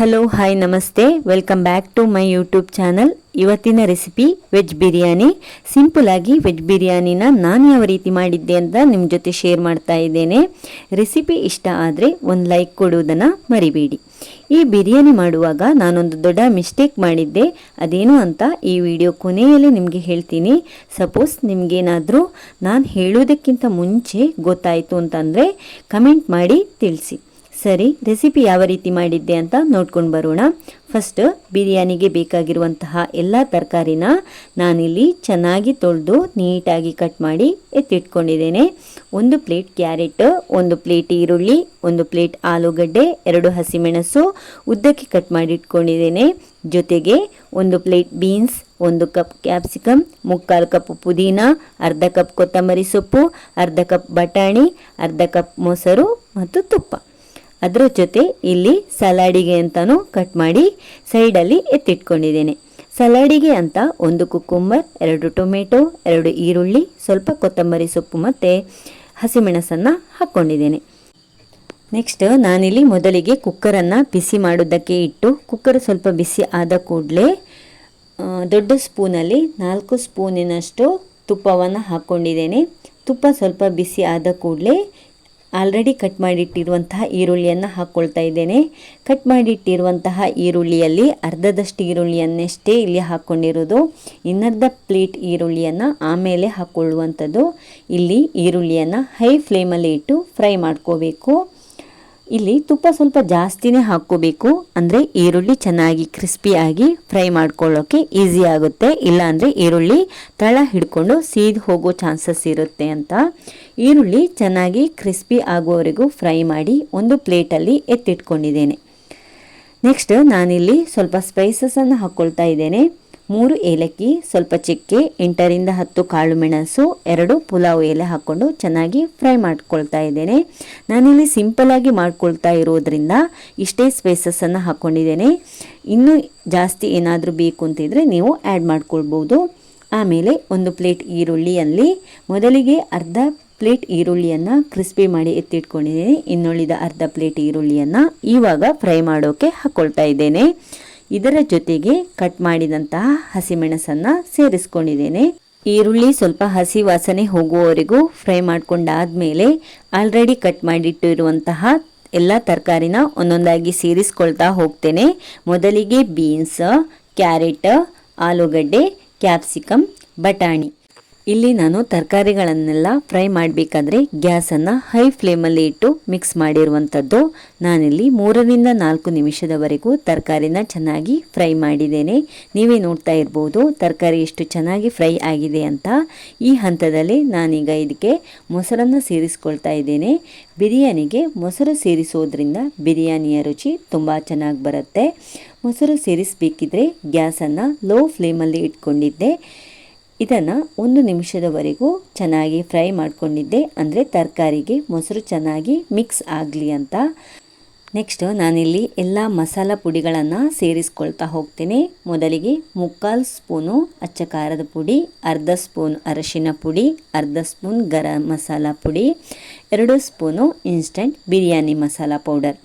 Hello hi ನಮಸ್ತೆ welcome back to my YouTube channel ಇವತ್ತಿನ recipe veg biryani simple ಆಗಿ veg ಬಿರಿಯಾನಿನ ನಾನು ಯಾವ ರೀತಿ ಮಾಡಿದ್ದೆ ಅಂತ ನಿಮ್ಮ ಜೊತೆ ಶೇರ್ ಮಾಡ್ತಾ ಇದ್ದೇನೆ. ರೆಸಿಪಿ ಇಷ್ಟ ಆದರೆ ಒಂದು ಲೈಕ್ ಕೊಡುವುದನ್ನು ಮರಿಬೇಡಿ. ಈ ಬಿರಿಯಾನಿ ಮಾಡುವಾಗ ನಾನೊಂದು ದೊಡ್ಡ ಮಿಸ್ಟೇಕ್ ಮಾಡಿದ್ದೆ. ಅದೇನು ಅಂತ ಈ ವಿಡಿಯೋ ಕೊನೆಯಲ್ಲಿ ನಿಮಗೆ ಹೇಳ್ತೀನಿ. ಸಪೋಸ್ ನಿಮಗೇನಾದರೂ ನಾನು ಹೇಳೋದಕ್ಕಿಂತ ಮುಂಚೆ ಗೊತ್ತಾಯಿತು ಅಂತಂದರೆ ಕಮೆಂಟ್ ಮಾಡಿ ತಿಳಿಸಿ. ಸರಿ ರೆಸಿಪಿ ಯಾವ ರೀತಿ ಮಾಡಿದ್ದೆ ಅಂತ ನೋಡ್ಕೊಂಡು ಬರೋಣ. ಫಸ್ಟ್ ಬಿರಿಯಾನಿಗೆ ಬೇಕಾಗಿರುವಂತಹ ಎಲ್ಲ ತರಕಾರಿನ ನಾನಿಲ್ಲಿ ಚೆನ್ನಾಗಿ ತೊಳೆದು ನೀಟಾಗಿ ಕಟ್ ಮಾಡಿ ಎತ್ತಿಟ್ಕೊಂಡಿದ್ದೇನೆ. ಒಂದು ಪ್ಲೇಟ್ ಕ್ಯಾರೆಟ್, ಒಂದು ಪ್ಲೇಟ್ ಈರುಳ್ಳಿ, ಒಂದು ಪ್ಲೇಟ್ ಆಲೂಗಡ್ಡೆ, ಎರಡು ಹಸಿಮೆಣಸು ಉದ್ದಕ್ಕೆ ಕಟ್ ಮಾಡಿ ಇಟ್ಕೊಂಡಿದ್ದೇನೆ. ಜೊತೆಗೆ ಒಂದು ಪ್ಲೇಟ್ ಬೀನ್ಸ್, ಒಂದು ಕಪ್ ಕ್ಯಾಪ್ಸಿಕಮ್, ಮುಕ್ಕಾಲು ಕಪ್ ಪುದೀನ, ಅರ್ಧ ಕಪ್ ಕೊತ್ತಂಬರಿ ಸೊಪ್ಪು, ಅರ್ಧ ಕಪ್ ಬಟಾಣಿ, ಅರ್ಧ ಕಪ್ ಮೊಸರು ಮತ್ತು ತುಪ್ಪ. ಅದರ ಜೊತೆ ಇಲ್ಲಿ ಸಲಾಡಿಗೆ ಅಂತಲೂ ಕಟ್ ಮಾಡಿ ಸೈಡಲ್ಲಿ ಎತ್ತಿಟ್ಕೊಂಡಿದ್ದೇನೆ. ಸಲಾಡಿಗೆ ಅಂತ ಒಂದು ಕುಕ್ಕುಂಬರ್, ಎರಡು ಟೊಮೆಟೊ, ಎರಡು ಈರುಳ್ಳಿ, ಸ್ವಲ್ಪ ಕೊತ್ತಂಬರಿ ಸೊಪ್ಪು ಮತ್ತು ಹಸಿಮೆಣಸನ್ನು ಹಾಕ್ಕೊಂಡಿದ್ದೇನೆ ನೆಕ್ಸ್ಟ್ ನಾನಿಲ್ಲಿ ಮೊದಲಿಗೆ ಕುಕ್ಕರನ್ನು ಬಿಸಿ ಮಾಡೋದಕ್ಕೆ ಇಟ್ಟು, ಕುಕ್ಕರ್ ಸ್ವಲ್ಪ ಬಿಸಿ ಆದ ಕೂಡಲೇ ದೊಡ್ಡ ಸ್ಪೂನಲ್ಲಿ ನಾಲ್ಕು ಸ್ಪೂನಿನಷ್ಟು ತುಪ್ಪವನ್ನು ಹಾಕ್ಕೊಂಡಿದ್ದೇನೆ ತುಪ್ಪ ಸ್ವಲ್ಪ ಬಿಸಿ ಆದ ಕೂಡಲೇ ಆಲ್ರೆಡಿ ಕಟ್ ಮಾಡಿಟ್ಟಿರುವಂತಹ ಈರುಳ್ಳಿಯನ್ನು ಹಾಕ್ಕೊಳ್ತಾ ಇದ್ದೇನೆ. ಕಟ್ ಮಾಡಿಟ್ಟಿರುವಂತಹ ಈರುಳ್ಳಿಯಲ್ಲಿ ಅರ್ಧದಷ್ಟು ಈರುಳ್ಳಿಯನ್ನಷ್ಟೇ ಇಲ್ಲಿ ಹಾಕ್ಕೊಂಡಿರೋದು ಇನ್ನರ್ಧ ಪ್ಲೇಟ್ ಈರುಳ್ಳಿಯನ್ನು ಆಮೇಲೆ ಹಾಕ್ಕೊಳ್ಳುವಂಥದ್ದು ಇಲ್ಲಿ ಈರುಳ್ಳಿಯನ್ನು ಹೈ ಫ್ಲೇಮಲ್ಲಿ ಇಟ್ಟು ಫ್ರೈ ಮಾಡ್ಕೋಬೇಕು. ಇಲ್ಲಿ ತುಪ್ಪ ಸ್ವಲ್ಪ ಜಾಸ್ತಿನೇ ಹಾಕ್ಕೋಬೇಕು. ಅಂದರೆ ಈರುಳ್ಳಿ ಚೆನ್ನಾಗಿ ಕ್ರಿಸ್ಪಿಯಾಗಿ ಫ್ರೈ ಮಾಡ್ಕೊಳ್ಳೋಕ್ಕೆ ಈಸಿ ಆಗುತ್ತೆ. ಇಲ್ಲಾಂದರೆ ಈರುಳ್ಳಿ ತಳ ಹಿಡ್ಕೊಂಡು ಸೀದ್ ಹೋಗೋ ಚಾನ್ಸಸ್ ಇರುತ್ತೆ ಅಂತ. ಈರುಳ್ಳಿ ಚೆನ್ನಾಗಿ ಕ್ರಿಸ್ಪಿ ಆಗುವವರೆಗೂ ಫ್ರೈ ಮಾಡಿ ಒಂದು ಪ್ಲೇಟಲ್ಲಿ ಎತ್ತಿಟ್ಕೊಂಡಿದ್ದೇನೆ. ನೆಕ್ಸ್ಟ್ ನಾನಿಲ್ಲಿ ಸ್ವಲ್ಪ ಸ್ಪೈಸಸನ್ನು ಹಾಕ್ಕೊಳ್ತಾ ಇದ್ದೇನೆ. ಮೂರು ಏಲಕ್ಕಿ, ಸ್ವಲ್ಪ ಚಕ್ಕೆ, ಎಂಟರಿಂದ ಹತ್ತು ಕಾಳು ಮೆಣಸು, ಎರಡು ಪುಲಾವ್ ಎಲೆ ಹಾಕ್ಕೊಂಡು ಚೆನ್ನಾಗಿ ಫ್ರೈ ಮಾಡ್ಕೊಳ್ತಾ ಇದ್ದೇನೆ. ನಾನಿಲ್ಲಿ ಸಿಂಪಲಾಗಿ ಮಾಡ್ಕೊಳ್ತಾ ಇರೋದ್ರಿಂದ ಇಷ್ಟೇ ಸ್ಪೈಸಸನ್ನು ಹಾಕ್ಕೊಂಡಿದ್ದೇನೆ ಇನ್ನೂ ಜಾಸ್ತಿ ಏನಾದರೂ ಬೇಕು ಅಂತಿದ್ರೆ ನೀವು ಆ್ಯಡ್ ಮಾಡ್ಕೊಳ್ಬೋದು. ಆಮೇಲೆ ಒಂದು ಪ್ಲೇಟ್ ಈರುಳ್ಳಿಯಲ್ಲಿ ಮೊದಲಿಗೆ ಅರ್ಧ ಪ್ಲೇಟ್ ಈರುಳ್ಳಿಯನ್ನು ಕ್ರಿಸ್ಪಿ ಮಾಡಿ ಎತ್ತಿಟ್ಕೊಂಡಿದ್ದೀನಿ. ಇನ್ನುಳಿದ ಅರ್ಧ ಪ್ಲೇಟ್ ಈರುಳ್ಳಿಯನ್ನು ಇವಾಗ ಫ್ರೈ ಮಾಡೋಕ್ಕೆ ಹಾಕ್ಕೊಳ್ತಾ ಇದ್ದೇನೆ. ಇದರ ಜೊತೆಗೆ ಕಟ್ ಮಾಡಿದಂತಹ ಹಸಿಮೆಣಸನ್ನು ಸೇರಿಸ್ಕೊಂಡಿದ್ದೇನೆ. ಈರುಳ್ಳಿ ಸ್ವಲ್ಪ ಹಸಿ ವಾಸನೆ ಹೋಗುವವರೆಗೂ ಫ್ರೈ ಮಾಡ್ಕೊಂಡಾದ್ಮೇಲೆ ಆಲ್ರೆಡಿ ಕಟ್ ಮಾಡಿಟ್ಟಿರುವಂತಹ ಎಲ್ಲ ತರಕಾರಿನ ಒಂದೊಂದಾಗಿ ಸೇರಿಸ್ಕೊಳ್ತಾ ಹೋಗ್ತೇನೆ. ಮೊದಲಿಗೆ ಬೀನ್ಸ್, ಕ್ಯಾರೆಟ್, ಆಲೂಗಡ್ಡೆ ಕ್ಯಾಪ್ಸಿಕಮ್ ಬಟಾಣಿ. ಇಲ್ಲಿ ನಾನು ತರಕಾರಿಗಳನ್ನೆಲ್ಲ ಫ್ರೈ ಮಾಡಬೇಕಾದ್ರೆ ಗ್ಯಾಸನ್ನು ಹೈ ಫ್ಲೇಮಲ್ಲಿ ಇಟ್ಟು ಮಿಕ್ಸ್ ಮಾಡಿರುವಂಥದ್ದು. ನಾನಿಲ್ಲಿ ಮೂರರಿಂದ ನಾಲ್ಕು ನಿಮಿಷದವರೆಗೂ ತರಕಾರಿನ ಚೆನ್ನಾಗಿ ಫ್ರೈ ಮಾಡಿದ್ದೇನೆ. ನೀವೇ ನೋಡ್ತಾ ಇರ್ಬೋದು ತರಕಾರಿ ಎಷ್ಟು ಚೆನ್ನಾಗಿ ಫ್ರೈ ಆಗಿದೆ ಅಂತ. ಈ ಹಂತದಲ್ಲಿ ನಾನೀಗ ಇದಕ್ಕೆ ಮೊಸರನ್ನು ಸೇರಿಸ್ಕೊಳ್ತಾ ಇದ್ದೇನೆ. ಬಿರಿಯಾನಿಗೆ ಮೊಸರು ಸೇರಿಸೋದ್ರಿಂದ ಬಿರಿಯಾನಿಯ ರುಚಿ ತುಂಬ ಚೆನ್ನಾಗಿ ಬರುತ್ತೆ. ಮೊಸರು ಸೇರಿಸಬೇಕಿದ್ರೆ ಗ್ಯಾಸನ್ನು ಲೋ ಫ್ಲೇಮಲ್ಲಿ ಇಟ್ಕೊಂಡಿದ್ದೆ. ಇದನ್ನು ಒಂದು ನಿಮಿಷದವರೆಗೂ ಚೆನ್ನಾಗಿ ಫ್ರೈ ಮಾಡಿಕೊಂಡಿದ್ದೆ. ಅಂದರೆ ತರಕಾರಿಗೆ ಮೊಸರು ಚೆನ್ನಾಗಿ ಮಿಕ್ಸ್ ಆಗಲಿ ಅಂತ. ನೆಕ್ಸ್ಟ್ ನಾನಿಲ್ಲಿ ಎಲ್ಲ ಮಸಾಲ ಪುಡಿಗಳನ್ನು ಸೇರಿಸ್ಕೊಳ್ತಾ ಹೋಗ್ತೇನೆ. ಮೊದಲಿಗೆ ಮುಕ್ಕಾಲು ಸ್ಪೂನು ಅಚ್ಚ ಖಾರದ ಪುಡಿ, ಅರ್ಧ ಸ್ಪೂನ್ ಅರಶಿನ ಪುಡಿ, ಅರ್ಧ ಸ್ಪೂನ್ ಗರಂ ಮಸಾಲ ಪುಡಿ, ಎರಡು spoon instant biryani masala powder.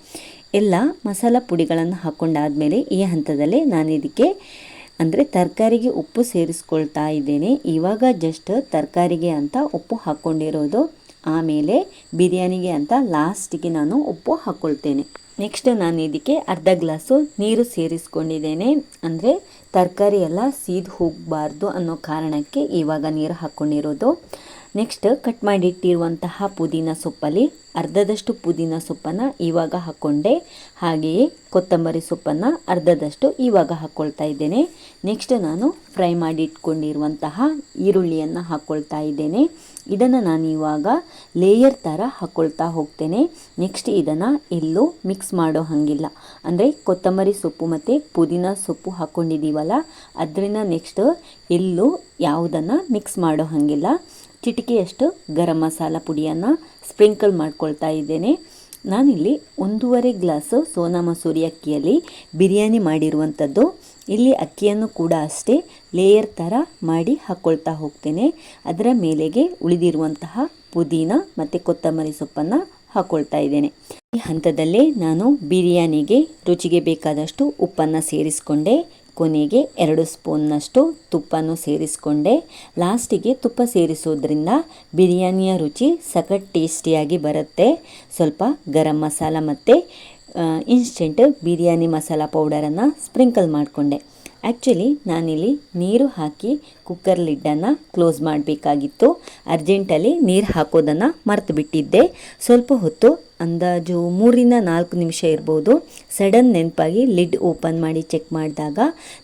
ಎಲ್ಲ ಮಸಾಲ ಪುಡಿಗಳನ್ನು ಹಾಕ್ಕೊಂಡಾದಮೇಲೆ ಈ ಹಂತದಲ್ಲೇ ನಾನು ಇದಕ್ಕೆ ಅಂದರೆ ತರಕಾರಿಗೆ ಉಪ್ಪು ಸೇರಿಸ್ಕೊಳ್ತಾ ಇದ್ದೇನೆ. ಇವಾಗ ಜಸ್ಟ್ ತರಕಾರಿಗೆ ಅಂತ ಉಪ್ಪು ಹಾಕ್ಕೊಂಡಿರೋದು ಆಮೇಲೆ ಬಿರಿಯಾನಿಗೆ ಅಂತ ಲಾಸ್ಟಿಗೆ ನಾನು ಉಪ್ಪು ಹಾಕ್ಕೊಳ್ತೇನೆ ನೆಕ್ಸ್ಟ್ ನಾನು ಇದಕ್ಕೆ ಅರ್ಧ ಗ್ಲಾಸು ನೀರು ಸೇರಿಸ್ಕೊಂಡಿದ್ದೇನೆ. ಅಂದರೆ ತರಕಾರಿ ಎಲ್ಲ ಸೀದ್ ಹೋಗಬಾರ್ದು ಅನ್ನೋ ಕಾರಣಕ್ಕೆ ಇವಾಗ ನೀರು ಹಾಕ್ಕೊಂಡಿರೋದು ನೆಕ್ಸ್ಟ್ ಕಟ್ ಮಾಡಿಟ್ಟಿರುವಂತಹ ಪುದೀನ ಸೊಪ್ಪಲ್ಲಿ ಅರ್ಧದಷ್ಟು ಪುದೀನ ಸೊಪ್ಪನ್ನು ಇವಾಗ ಹಾಕ್ಕೊಂಡೆ ಹಾಗೆಯೇ ಕೊತ್ತಂಬರಿ ಸೊಪ್ಪನ್ನು ಅರ್ಧದಷ್ಟು ಇವಾಗ ಹಾಕ್ಕೊಳ್ತಾ ಇದ್ದೇನೆ. ನೆಕ್ಸ್ಟ್ ನಾನು ಫ್ರೈ ಮಾಡಿ ಇಟ್ಕೊಂಡಿರುವಂತಹ ಈರುಳ್ಳಿಯನ್ನು ಹಾಕ್ಕೊಳ್ತಾ ಇದ್ದೇನೆ. ಇದನ್ನು ನಾನು ಇವಾಗ ಲೇಯರ್ ಥರ ಹಾಕ್ಕೊಳ್ತಾ ಹೋಗ್ತೇನೆ. ನೆಕ್ಸ್ಟ್ ಇದನ್ನು ಎಲ್ಲೂ ಮಿಕ್ಸ್ ಮಾಡೋ ಹಾಗಿಲ್ಲ. ಅಂದರೆ ಕೊತ್ತಂಬರಿ ಸೊಪ್ಪು ಮತ್ತು ಪುದೀನ ಸೊಪ್ಪು ಹಾಕ್ಕೊಂಡಿದ್ದೀವಲ್ಲ ಅದರಿಂದ ನೆಕ್ಸ್ಟ್ ಎಲ್ಲೂ ಯಾವುದನ್ನು ಮಿಕ್ಸ್ ಮಾಡೋ ಹಾಗಿಲ್ಲ. ಚಿಟಿಕೆಯಷ್ಟು ಗರಂ ಮಸಾಲ ಪುಡಿಯನ್ನು ಸ್ಪ್ರಿಂಕಲ್ ಮಾಡ್ಕೊಳ್ತಾ ಇದ್ದೇನೆ. ನಾನಿಲ್ಲಿ ಒಂದೂವರೆ ಗ್ಲಾಸು ಸೋನಾ ಮಸೂರಿ ಅಕ್ಕಿಯಲ್ಲಿ ಬಿರಿಯಾನಿ ಮಾಡಿರುವಂಥದ್ದು. ಇಲ್ಲಿ ಅಕ್ಕಿಯನ್ನು ಕೂಡ ಅಷ್ಟೇ ಲೇಯರ್ ಥರ ಮಾಡಿ ಹಾಕ್ಕೊಳ್ತಾ ಹೋಗ್ತೇನೆ. ಅದರ ಮೇಲೆಗೆ ಉಳಿದಿರುವಂತಹ ಪುದೀನ ಮತ್ತು ಕೊತ್ತಂಬರಿ ಸೊಪ್ಪನ್ನು ಹಾಕ್ಕೊಳ್ತಾ ಇದ್ದೇನೆ. ಈ ಹಂತದಲ್ಲೇ ನಾನು ಬಿರಿಯಾನಿಗೆ ರುಚಿಗೆ ಬೇಕಾದಷ್ಟು ಉಪ್ಪನ್ನು ಸೇರಿಸ್ಕೊಂಡೆ. ಕೊನೆಗೆ ಎರಡು ಸ್ಪೂನ್ನಷ್ಟು ತುಪ್ಪನೂ ಸೇರಿಸಿಕೊಂಡೆ. ಲಾಸ್ಟಿಗೆ ತುಪ್ಪ ಸೇರಿಸೋದ್ರಿಂದ ಬಿರಿಯಾನಿಯ ರುಚಿ ಸಖತ್ ಟೇಸ್ಟಿಯಾಗಿ ಬರುತ್ತೆ. ಸ್ವಲ್ಪ ಗರಂ ಮಸಾಲ ಮತ್ತು ಇನ್ಸ್ಟೆಂಟ್ ಬಿರಿಯಾನಿ ಮಸಾಲ ಪೌಡರನ್ನು ಸ್ಪ್ರಿಂಕಲ್ ಮಾಡಿಕೊಂಡೆ. ಆ್ಯಕ್ಚುಲಿ ನಾನಿಲ್ಲಿ ನೀರು ಹಾಕಿ ಕುಕ್ಕರ್ ಲಿಡ್ಡನ್ನು ಕ್ಲೋಸ್ ಮಾಡಬೇಕಾಗಿತ್ತು. ಅರ್ಜೆಂಟಲ್ಲಿ ನೀರು ಹಾಕೋದನ್ನು ಮರೆತು ಬಿಟ್ಟಿದ್ದೆ ಸ್ವಲ್ಪ ಹೊತ್ತು ಅಂದಾಜು ಮೂರಿಂದ ನಾಲ್ಕು ನಿಮಿಷ ಇರ್ಬೋದು. ಸಡನ್ ನೆನಪಾಗಿ ಲಿಡ್ ಓಪನ್ ಮಾಡಿ ಚೆಕ್ ಮಾಡಿದಾಗ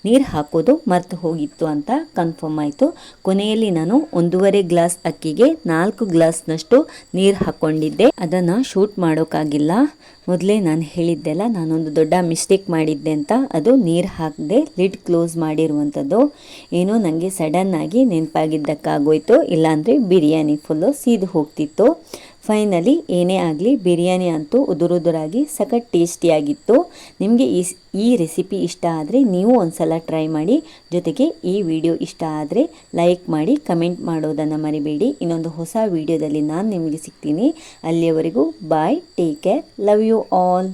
ನೀರು ಹಾಕೋದು ಮರೆತು ಹೋಗಿತ್ತು ಅಂತ ಕನ್ಫರ್ಮ್ ಆಯಿತು. ಕೊನೆಯಲ್ಲಿ ನಾನು ಒಂದೂವರೆ ಗ್ಲಾಸ್ ಅಕ್ಕಿಗೆ ನಾಲ್ಕು ಗ್ಲಾಸ್ನಷ್ಟು ನೀರು ಹಾಕ್ಕೊಂಡಿದ್ದೆ ಅದನ್ನು ಶೂಟ್ ಮಾಡೋಕ್ಕಾಗಿಲ್ಲ ಮೊದಲೇ ನಾನು ಹೇಳಿದ್ದೆಲ್ಲ ನಾನೊಂದು ದೊಡ್ಡ ಮಿಸ್ಟೇಕ್ ಮಾಡಿದ್ದೆ ಅಂತ ಅದು ನೀರು ಹಾಕದೆ ಲಿಡ್ ಕ್ಲೋಸ್ ಮಾಡಿರುವಂಥದ್ದು ಏನೋ ನನಗೆ ಸಡನ್ನಾಗಿ ನೆನಪಾಗಿದ್ದಕ್ಕಾಗೋಯ್ತು. ಇಲ್ಲಾಂದರೆ ಬಿರಿಯಾನಿ ಫುಲ್ಲು ಸೀದು ಹೋಗ್ತಿತ್ತು. ಫೈನಲಿ ಏನೇ ಆಗಲಿ ಬಿರಿಯಾನಿ ಅಂತೂ ಉದುರುದುರಾಗಿ ಸಖತ್ ಟೇಸ್ಟಿಯಾಗಿತ್ತು. ನಿಮಗೆ ಈ ಈ ರೆಸಿಪಿ ಇಷ್ಟ ಆದರೆ ನೀವು ಒಂದ್ಸಲ ಟ್ರೈ ಮಾಡಿ. ಜೊತೆಗೆ ಈ ವಿಡಿಯೋ ಇಷ್ಟ ಆದರೆ ಲೈಕ್ ಮಾಡಿ, ಕಮೆಂಟ್ ಮಾಡೋದನ್ನು ಮರಿಬೇಡಿ. ಇನ್ನೊಂದು ಹೊಸ ವಿಡಿಯೋದಲ್ಲಿ ನಾನು ನಿಮಗೆ ಸಿಗ್ತೀನಿ. ಅಲ್ಲಿಯವರೆಗೂ bye, take care, love you all.